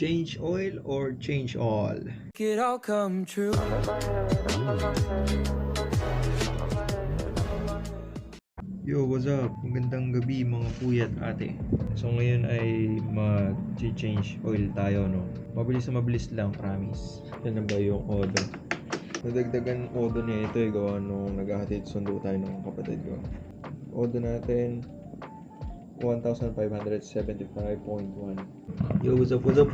Change oil or change all? It all come true. Yo, what's up? Magandang gabi mga kuya at ate. So ngayon ay mag-change oil tayo, no? Mabilis na mabilis lang, promise. Yan na ba yung odo? Nadagdagan odo niya ito eh, gawa nung naghahatid sundo tayo ng kapatid ko. Odo natin, 1,575.1. Yo, what's up, what's up?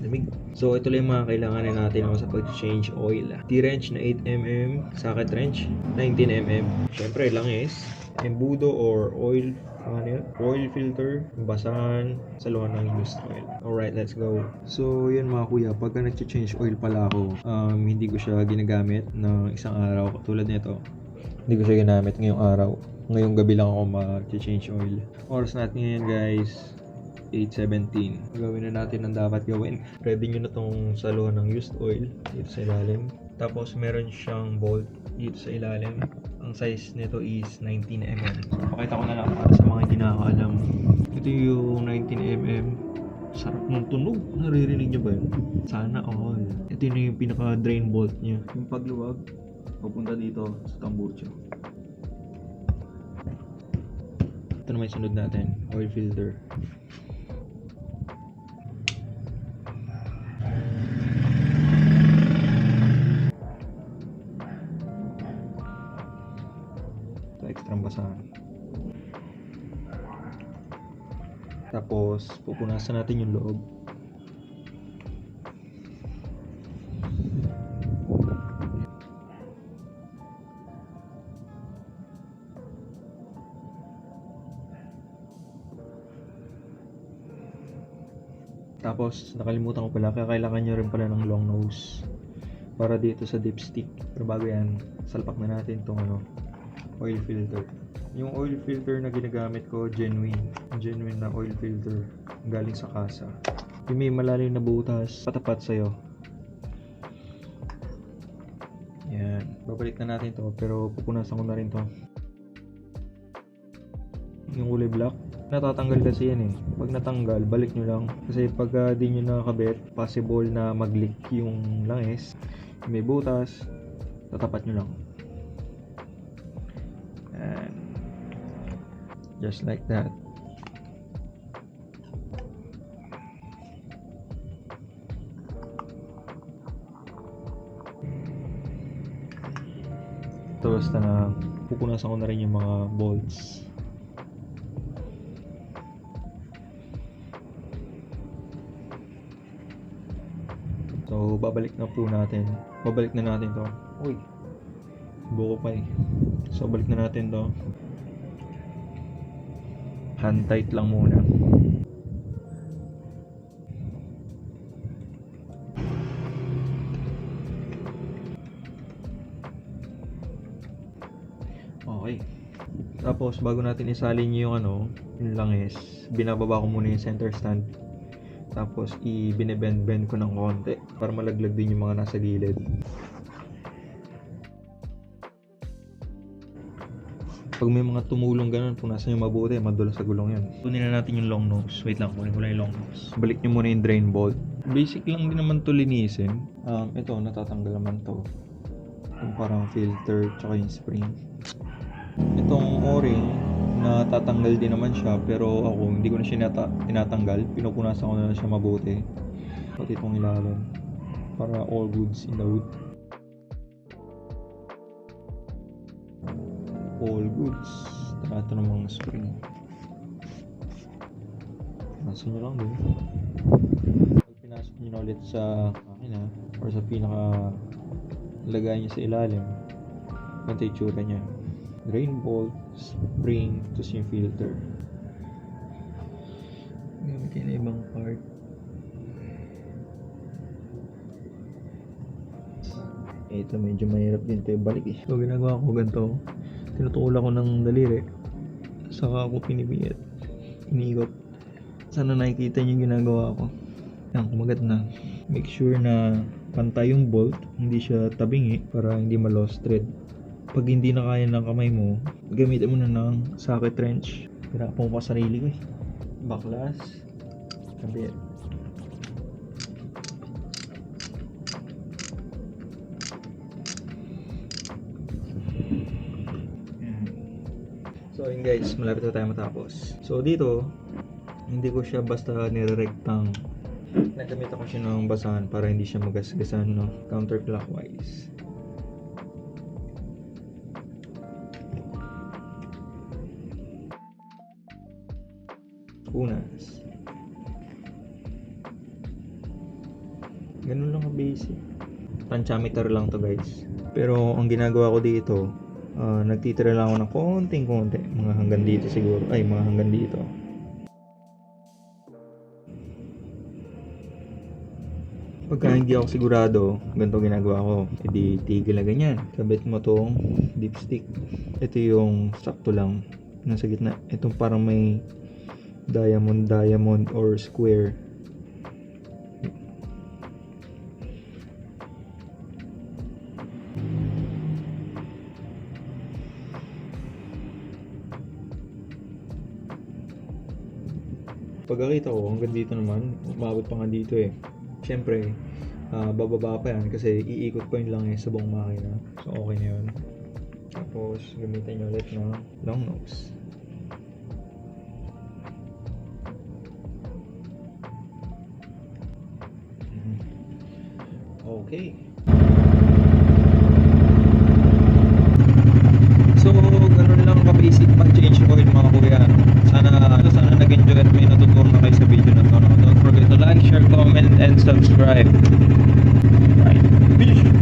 Lamig. So, ito lang yung mga kailanganin natin ako sa pag-change oil. T-wrench na 8mm, socket wrench 19mm. Siyempre, langis, embudo or oil ano yun? Oil filter, basahan, saluhan ng used oil. Alright, let's go. So, yun mga kuya, pagka nag-change oil pala ako, um, hindi ko siya ginagamit ng isang araw. Tulad nito, hindi ko siya ginamit ngayong araw. Ngayong gabi lang ako mag-change oil. Oras natin ngayon guys, 8.17. Gawin na natin ang dapat gawin. Ready nyo na tong saluhan ng used oil dito sa ilalim. Tapos meron siyang bolt dito sa ilalim. Ang size nito is 19mm. Pakita ko na lang para sa mga hindi nakakaalam. Ito yung 19mm. Sarap ng tunog. Naririnig nyo ba yun? Sana all. Ito yung pinaka drain bolt niya. Yung pagluwag, papunta dito sa tamburcho. Ito naman sunod natin, oil filter. Ito extra basahan. Tapos, pupunasan natin yung loob. Tapos, nakalimutan ko pala, kaya kailangan nyo rin pala ng long nose para dito sa dipstick. Pero bago yan, salpak na natin itong ano, oil filter. Yung oil filter na ginagamit ko, genuine. Genuine na oil filter galing sa kasa. Yung may malalim na butas, patapat sa'yo. Yan. Babalik na natin to pero pupunasan ko na rin to. Yung kulay black, natatanggal kasi yan eh. Pag natanggal, balik nyo lang. Kasi pag uh, di nyo nakakabit, possible na mag-leak yung langis. May butas, tatapat nyo lang. And just like that. Basta na pupunasan ko na rin yung mga bolts. So, babalik na po natin. Babalik na natin to. Uy, buko pa eh. So, balik na natin to. Hand tight lang muna. Okay. Tapos, bago natin isalin yung ano, yung langis, binababa ko muna yung center stand. Tapos, i-binebend-bend ko ng konti para malaglag din yung mga nasa gilid. Pag may mga tumulong ganun, punasan yung mabuti, madulas sa gulong yan. Kunin na natin yung long nose. Wait lang, kunin ko lang yung long nose. Balik nyo muna yung drain bolt. Basic lang din naman to linisin. Um, ito, natatanggal naman to. Yung parang filter, tsaka yung spring. Itong o-ring, natatanggal din naman siya, pero ako, hindi ko na siya nata- tinatanggal. Pinupunasan ko na lang siya mabuti. Pati itong ilalim. Para all goods in the hood. all goods. Taka ito ng mga spring. Nasa nyo lang din. Pag pinasok nyo na ulit sa makina or sa pinaka lagay nyo sa ilalim, yung tsura niya. Drain bolt, spring, tapos yung filter. Gamit yung ibang part. Ito medyo mahirap din ito balik eh. So ginagawa ko ganito, tinutulan ko ng daliri. Saka ako pinipiyat iniikot. Sana nakikita niyo yung ginagawa ko. Yan kumagat na. Make sure na pantay yung bolt. Hindi siya tabingi para hindi ma-lost thread pag hindi na kaya ng kamay mo, gamitin mo na ng socket wrench. Pinapo ko sarili ko eh. Baklas. Kabit. So yun guys, malapit na tayo matapos. So dito, hindi ko siya basta nirerectang nagamit ako siya ng basahan para hindi siya magasgasan no counterclockwise Unas. Ganun lang ka basic. Panchameter lang to guys. Pero ang ginagawa ko dito, ah, nagtitira lang ako ng konting-konti. Mga hanggang dito siguro. Ay, mga hanggang dito. Pagka hindi ako sigurado, ganito ginagawa ko. E di tigil na ganyan. Kabit mo tong dipstick. Ito yung sakto lang. Nasa gitna. Itong parang may diamond, diamond or square. Pagkakita ko, hanggang dito naman, umabot pa nga dito eh. Siyempre, ah, bababa pa yan kasi iikot ko yun lang eh sa buong makina. So, okay na yun. Tapos, gamitin nyo ulit na long nose. Okay. So, ganun lang ka-basic pag-change oil mga kuya. Sana, ano, sana nag-enjoy at may natutunan kayo sa video na to. Don't forget to like, share, comment, and subscribe. Right. Peace!